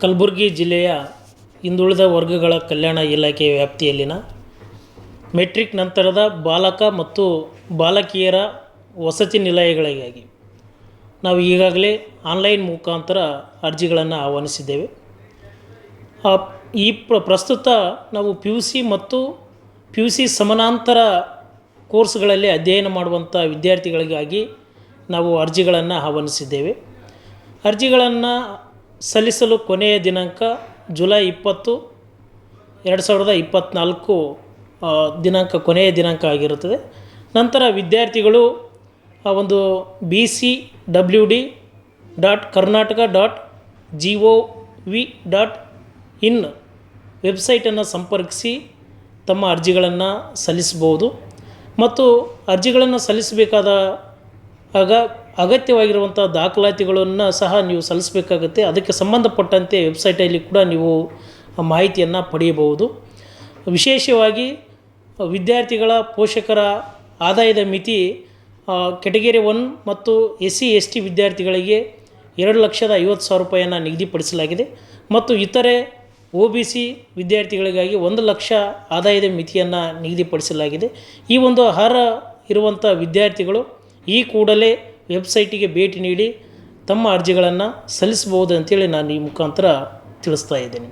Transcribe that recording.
ಕಲಬುರಗಿ ಜಿಲ್ಲೆಯ ಹಿಂದುಳಿದ ವರ್ಗಗಳ ಕಲ್ಯಾಣ ಇಲಾಖೆಯ ವ್ಯಾಪ್ತಿಯಲ್ಲಿನ ಮೆಟ್ರಿಕ್ ನಂತರದ ಬಾಲಕ ಮತ್ತು ಬಾಲಕಿಯರ ವಸತಿ ನಿಲಯಗಳಿಗಾಗಿ ನಾವು ಈಗಾಗಲೇ ಆನ್ಲೈನ್ ಮುಖಾಂತರ ಅರ್ಜಿಗಳನ್ನು ಆಹ್ವಾನಿಸಿದ್ದೇವೆ. ಈ ಪ್ರ, ಪ್ರಸ್ತುತ ನಾವು ಪಿ ಯು ಸಿ ಮತ್ತು ಪಿ ಯು ಸಿ ಸಮಾನಾಂತರ ಕೋರ್ಸ್ಗಳಲ್ಲಿ ಅಧ್ಯಯನ ಮಾಡುವಂಥ ವಿದ್ಯಾರ್ಥಿಗಳಿಗಾಗಿ ನಾವು ಅರ್ಜಿಗಳನ್ನು ಆಹ್ವಾನಿಸಿದ್ದೇವೆ. ಅರ್ಜಿಗಳನ್ನು ಸಲ್ಲಿಸಲು ಕೊನೆಯ ದಿನಾಂಕ ಜುಲೈ ಇಪ್ಪತ್ತು, ಎರಡು ಸಾವಿರದ ಇಪ್ಪತ್ತ್ನಾಲ್ಕು ದಿನಾಂಕ ಕೊನೆಯ ದಿನಾಂಕ ಆಗಿರುತ್ತದೆ. ನಂತರ ವಿದ್ಯಾರ್ಥಿಗಳು ಒಂದು B C W D dot Karnataka dot G O V dot in ವೆಬ್ಸೈಟನ್ನು ಸಂಪರ್ಕಿಸಿ ತಮ್ಮ ಅರ್ಜಿಗಳನ್ನು ಸಲ್ಲಿಸಬಹುದು. ಮತ್ತು ಅರ್ಜಿಗಳನ್ನು ಸಲ್ಲಿಸಬೇಕಾದ ಆಗ ಅಗತ್ಯವಾಗಿರುವಂಥ ದಾಖಲಾತಿಗಳನ್ನು ಸಹ ನೀವು ಸಲ್ಲಿಸಬೇಕಾಗುತ್ತೆ. ಅದಕ್ಕೆ ಸಂಬಂಧಪಟ್ಟಂತೆ ವೆಬ್ಸೈಟಲ್ಲಿ ಕೂಡ ನೀವು ಮಾಹಿತಿಯನ್ನು ಪಡೆಯಬಹುದು. ವಿಶೇಷವಾಗಿ ವಿದ್ಯಾರ್ಥಿಗಳ ಪೋಷಕರ ಆದಾಯದ ಮಿತಿ ಕೆಟಗರಿ ಒನ್ ಮತ್ತು ಎಸ್ ಸಿ ಎಸ್ ಟಿ ವಿದ್ಯಾರ್ಥಿಗಳಿಗೆ ಎರಡು ಲಕ್ಷದ ಐವತ್ತು ಸಾವಿರ ರೂಪಾಯಿಯನ್ನು ನಿಗದಿಪಡಿಸಲಾಗಿದೆ. ಮತ್ತು ಇತರೆ ಒ ಬಿ ಸಿ ವಿದ್ಯಾರ್ಥಿಗಳಿಗಾಗಿ ಒಂದು ಲಕ್ಷ ಆದಾಯದ ಮಿತಿಯನ್ನು ನಿಗದಿಪಡಿಸಲಾಗಿದೆ. ಈ ಒಂದು ಅರ್ಹ ಇರುವಂಥ ವಿದ್ಯಾರ್ಥಿಗಳು ಈ ಕೂಡಲೇ ವೆಬ್ಸೈಟಿಗೆ ಭೇಟಿ ನೀಡಿ ತಮ್ಮ ಅರ್ಜಿಗಳನ್ನು ಸಲ್ಲಿಸಬಹುದು ಅಂತೇಳಿ ನಾನು ಈ ಮುಖಾಂತರ ತಿಳಿಸ್ತಾ ಇದ್ದೇನೆ.